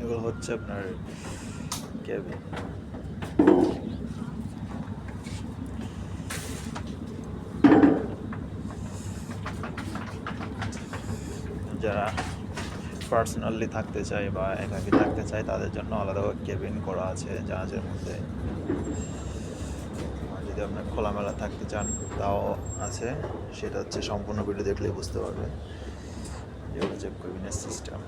এগুলো হচ্ছে আপনার কেবিন যারা পার্সোনালি থাকতে চায় বা একাকি থাকতে চায়, তাদের জন্য আলাদা কেবিন করা আছে জাহাজের মধ্যে। যদি আপনার খোলামেলা থাকতে চান, তাও আছে। সেটা হচ্ছে সম্পূর্ণ ভিডিও দেখলেই বুঝতে পারবেন। যে হচ্ছে কেবিনের সিস্টেম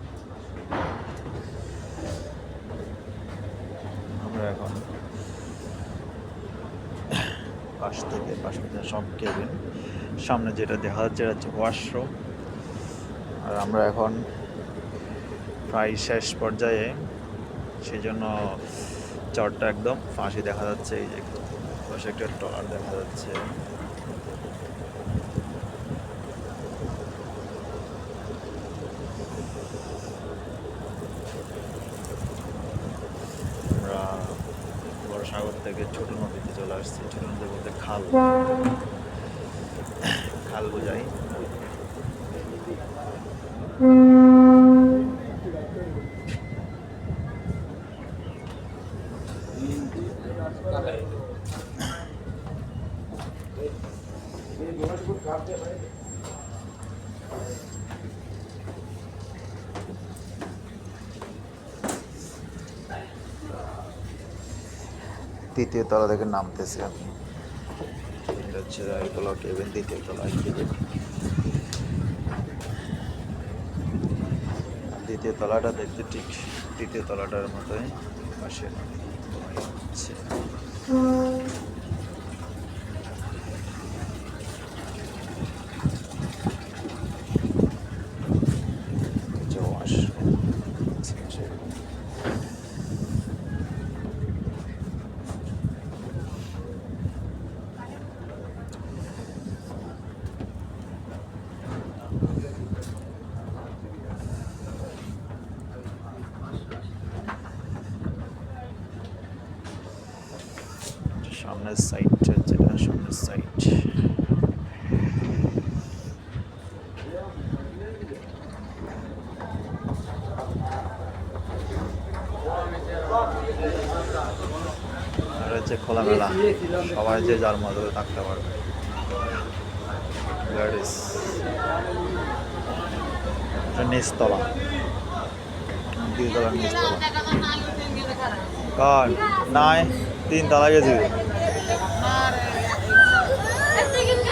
আমরা এখন পাশ থেকে পাশ থেকে সব কেবিন। সামনে যেটা দেখা যাচ্ছে, এটা হচ্ছে ওয়াশরুম আর আমরা এখন প্রায় শেষ পর্যায়ে সেই জন্য চরটা একদম ফাঁসি দেখা যাচ্ছে, এই যে পাশে একটা টলার দেখা যাচ্ছে। থেকে ছোট নদীতে চলে আসছি, ছোট নদী খাল। খাল বোঝাই। তৃতীয় তলা থেকে নামতেছে আপনি হচ্ছে একতলা কেবিন দ্বিতীয় তলা কেবিন দ্বিতীয় তলাটা দেখতে ঠিক তৃতীয় তলাটার মতোই পাশে। হচ্ছে সামনের সাইডটা যেটা সামনের সাইড আর হচ্ছে খোলামেলা, সবাই যে যার মতো থাকতে পারবে। নিচতলা। দ্বিতলা নিচতলা। কার? নাই তিন তলা গেছি।